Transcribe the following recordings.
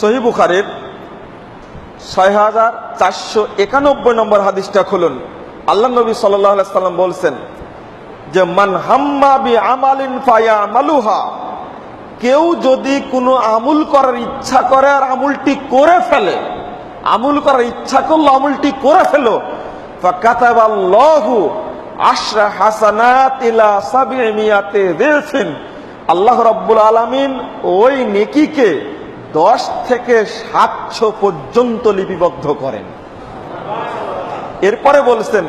সহি বুখারের ছয় হাজার চারশো একানব্বই নম্বর হাদিসটা খুলুন। আল্লাহ নবী সাল্লাম বলছেন যে, মান হাম্মা বি ফায়া মালুহা কেউ যদি কোনো আমুল করার ইচ্ছা করে আর আমুলটি করে ফেলে, আমুল করার ইচ্ছা করল, আমুলটি করে ফেলো, ফাকাতাবাল্লাহু আশরা আল্লাহ রাব্বুল আলামিন ওই নেকিকে দশ থেকে সাতশো পর্যন্ত লিপিবদ্ধ করেন। এরপরে বলছেন,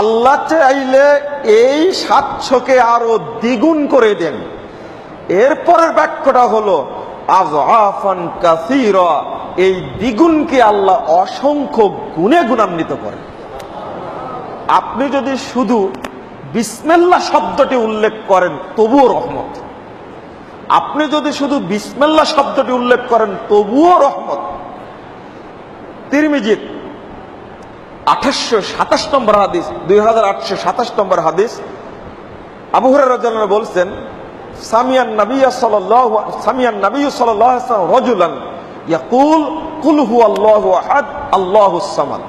আল্লাহ চাইলে এই সাতশোকে আরও দ্বিগুণ করে দেন। এরপরের বাক্যটা হলো আফান কাসীরা এই দ্বিগুণকে আল্লাহ অসংখ্য গুণে গুণান্বিত করেন। আপনি যদি শুধু বিসমেল্লা শব্দটি উল্লেখ করেন, তবুও রহমত। আপনি যদি শুধু বিসমেল্লা শব্দটি উল্লেখ করেন, তবুও রহমত। তিরমিজিত আঠাশশো সাতাশ নম্বর হাদিস, দুই হাজার আটশো সাতাশ নম্বর হাদিস। আবু হুরার বলছেন, সামিয়ান নবিয়া সাল্লাহ সামিয়ান নবী সাল্লাহ রজুলান ইয়াকুল, কুল হু আল্লাহু আহাদ, আল্লাহু সামাদ।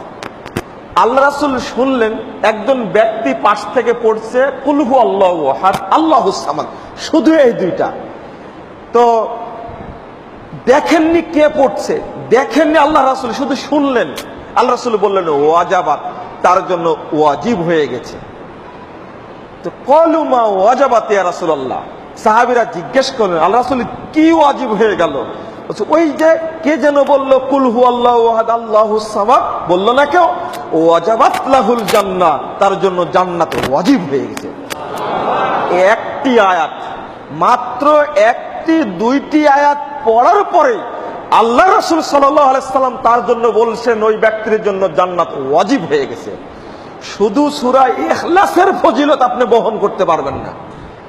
আল্লাহ রাসূল শুনলেন, একজন ব্যক্তি পাশ থেকে পড়ছে কুলহু আল্লাহু আহাদ, আল্লাহু সামাদ। শুধু এই দুইটা। তো দেখেননি কে পড়ছে? দেখেননি আল্লাহ রাসুল, শুধু শুনলেন। আল্লাহ রাসুল বললেন, ওয়াজাবাত, তার জন্য ওয়াজিব হয়ে গেছে। তো কলুমা ওয়াজাবাত ইয়া রাসূলুল্লাহ। সাহাবীরা জিজ্ঞেস করলেন, আল্লাহ রাসূল, কি ওয়াজিব হয়ে গেল? ওই যে কে যেন বলল কুলহু আল্লাহ ওয়াহাদ আল্লাহু সামাদ বলল না কেউ, ওয়াজাবাত লাহুল জান্নাহ তার জন্য জান্নাত ওয়াজিব হয়ে গেছে। একটি আয়াত, মাত্র একটি, দুইটি আয়াত পড়ার পরে আল্লাহ রসুল সাল্লাম তার জন্য বলছেন, ওই ব্যক্তির জন্য জান্নাত ওয়াজিব হয়ে গেছে। শুধু সুরা এখলাসের ফজিলত আপনি বহন করতে পারবেন না।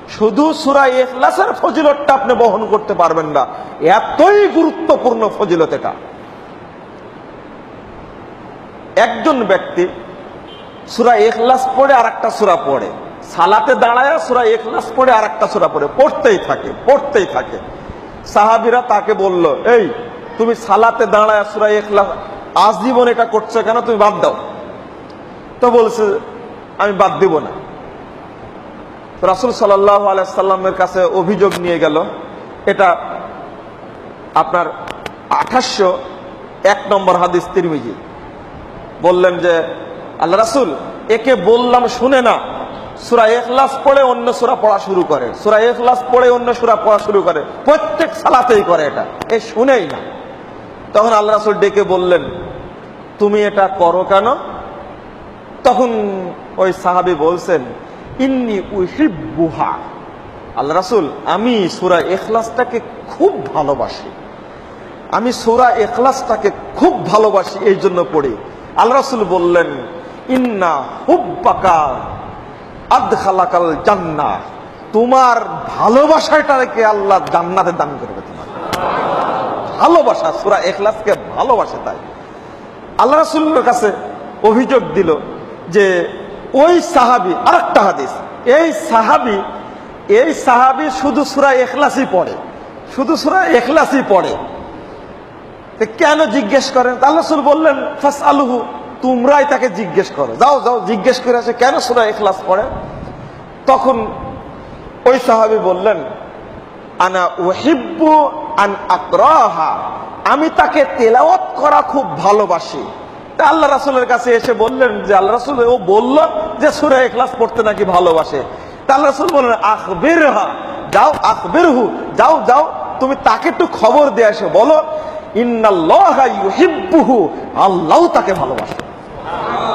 শুধু সুরা এখলাসের ফজিলতটা আপনি বহন করতে পারবেন না। এতই গুরুত্বপূর্ণ ফজিলত এটা। একজন ব্যক্তি সুরা এখলাস পড়ে আর একটা সুরা পড়ে। সালাতে দাঁড়ায় সুরা এখলাস পড়ে আর একটা সুরা পড়ে, পড়তেই থাকে পড়তেই থাকে। সাহাবিরা তাকে বলল, এই, তুমি সালাতে দাঁড়ায় সুরা এখলাস আজীবন এটা করছ কেন? তুমি বাদ দাও। তো বলছে, আমি বাদ দিব না। রাসুল সাল্লাহ আলাইসাল্লামের কাছে অভিযোগ নিয়ে গেল, এটা আপনার আঠাশশো এক নম্বর হাদিস তিরমিজি। বললেন যে, আল্লাহ রাসুল, একে বললাম শুনে না সুরা এখলাস পড়ে অন্য সুরা পড়া শুরু করে। সুরা এখলাস পড়ে অন্য সুরা পড়া শুরু করে। প্রত্যেক সালাতেই করে এটা। এ শুনেই না। তখন আল্লাহ রাসুল ডেকে বললেন, তুমি এটা করো কেন? তখন ওই সাহাবি বলছেন, ইন্নি উহিবুহা আল্লাহ রাসুল, আমি সুরা এখলাসটাকে খুব ভালোবাসি। আমি সুরা এখলাসটাকে খুব ভালোবাসি, এই জন্য পড়ি। আল্লাহ রাসুল বললেন, ইন্না হুব্বাকা আদখালাকাল জান্না তোমার ভালোবাসাটাকে আল্লাহ জান্নাতে দান করবে তোমার। ভালোবাসা, সুরা এখলাসকে ভালোবাসে তাই। আল্লাহ রাসুলের কাছে অভিযোগ দিল যে ওই সাহাবি আর একটা হাদিস, এই সাহাবি এই সাহাবি শুধু সুরা এখলাসই পড়ে, শুধু সুরা এখলাসই পড়ে। কেন জিজ্ঞেস করেন? আল্লাহ রসুল বললেন ফাস আলুহু তোমরাই তাকে জিজ্ঞেস করো। যাও যাও, জিজ্ঞেস করে আসে, কেন সুরা এখলাস পড়ে? তখন ওই সাহাবি বললেন, আনা ওহিব্বু আন আকরাহা, আমি তাকে তেলাওয়াত করা খুব ভালোবাসি। তা আল্লাহ রাসুলের কাছে এসে বললেন যে, আল্লাহ রাসুল ও বলল যে, সুরা এখলাস পড়তে নাকি ভালোবাসে। তা আল্লাহ রাসুল বললেন আখবির যাও আখবির হু যাও যাও, তুমি তাকে একটু খবর দিয়ে আসো বলো, ইন্নাল্লাহা ইউহিব্বুহু, আল্লাহ তাকে ভালোবাসে।